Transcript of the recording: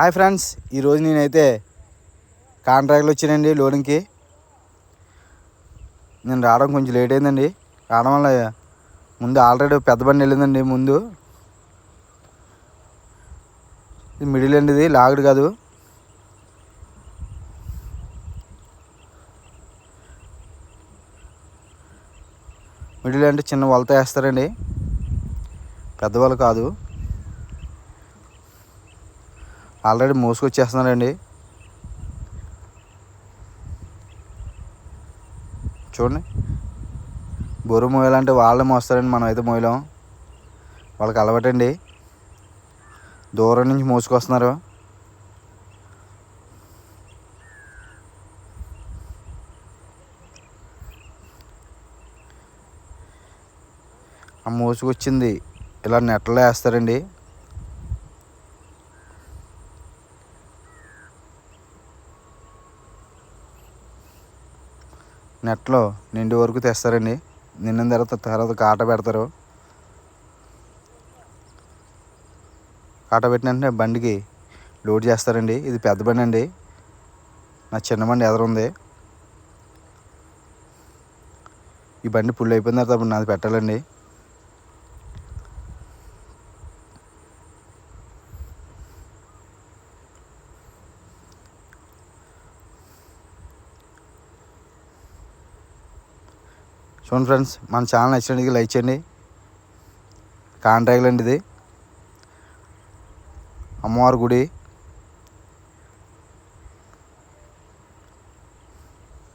Hi friends ఈరోజు నేనైతే కాంట్రాక్ట్లు వచ్చానండి లోడింగ్కి నేను రావడం కొంచెం లేట్ అయిందండి. రావడం వల్ల ముందు ఆల్రెడీ పెద్ద బండి వెళ్ళిందండి ముందు. ఇది మిడిల్ అండి ఇది లాగుడు కాదు. మిడిల్ అంటే చిన్న వలత వేస్తారండి. పెద్దవాళ్ళు కాదు. ఆల్రెడీ మోసుకొచ్చేస్తున్నారండి చూడండి. బొరు మోయాలంటే వాళ్ళే మోస్తారండి మనం అయితే మోయలేం వాళ్ళకి అలవాటండి. దూరం నుంచి మోసుకొస్తున్నారు. ఆ మోసుకొచ్చింది ఇలా నెట్లో వేస్తారండి. నెట్లో నిండి వరకు తెస్తారండి. నిండిన తర్వాత తర్వాత కాట పెడతారు. కాట పెట్టిన వెంటనే బండికి లోడ్ చేస్తారండి. ఇది పెద్ద బండి అండి. నా చిన్న బండి ఎదురుంది ఈ బండి పుల్ అయిపోయిన తర్వాత నాది పెట్టాలండి. చూడండి ఫ్రెండ్స్ మన ఛానల్ నచ్చినందుకు లైక్ చేయండి. కాంట్రాక్ట్ అండి ఇది అమ్మవారి గుడి.